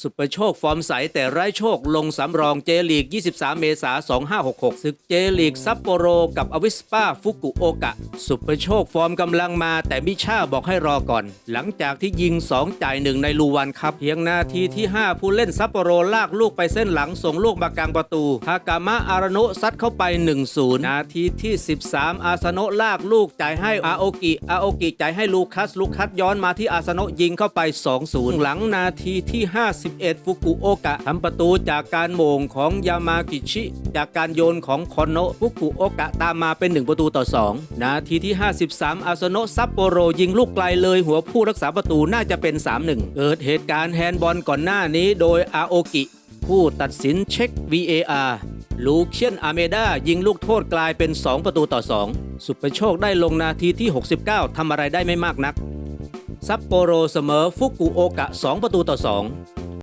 สุปโชคฟอร์มใสแต่ไร้โชคลงสำรองเจลีก 23 เมษายน 2566 ศึกเจลีกซัปโปโรกับอวิสปาฟุกุโอกะ สุปโชคฟอร์มกำลังมาแต่มิชาบอกให้รอก่อน หลังจากที่ยิง 2 จ่ายหนึ่งในลูวันครับเพียงนาทีที่ 5 ผู้เล่นซัปโปโรลากลูกไปเส้นหลังส่งลูกมากลางประตูฮากามะอารโนะซัดเข้าไป 1-0 นาทีที่ 13 อาซาโนะลากลูกจ่ายให้อาโอกิอาโอกิจ่ายให้ลูคัสลูคัสย้อนมาที่อาซโนะยิงเข้าไป 2-0 หลังนาทีที่51ฟุกุโอกะทำประตูจากการโมงของยามากิชิ จากการโยนของคอนโนฟุกุโอกะตามมาเป็น 1 ประตูต่อ 2 นาทีที่ 53 อาซโนะซัปโปโรยิงลูกไกลเลยหัวผู้รักษาประตูน่าจะเป็น 3-1 เกิดเหตุการณ์แฮนด์บอลก่อนหน้านี้โดยอาโอกิ ผู้ตัดสินเช็ค VAR ลูเคียนอาเมดายิงลูกโทษกลายเป็น 2 ประตูต่อ 2 สุปโชคได้ลงนาทีที่ 69 ทำอะไรได้ไม่มากนัก ซัปโปโรเสมอฟุกุโอกะ 2 ประตูต่อ 2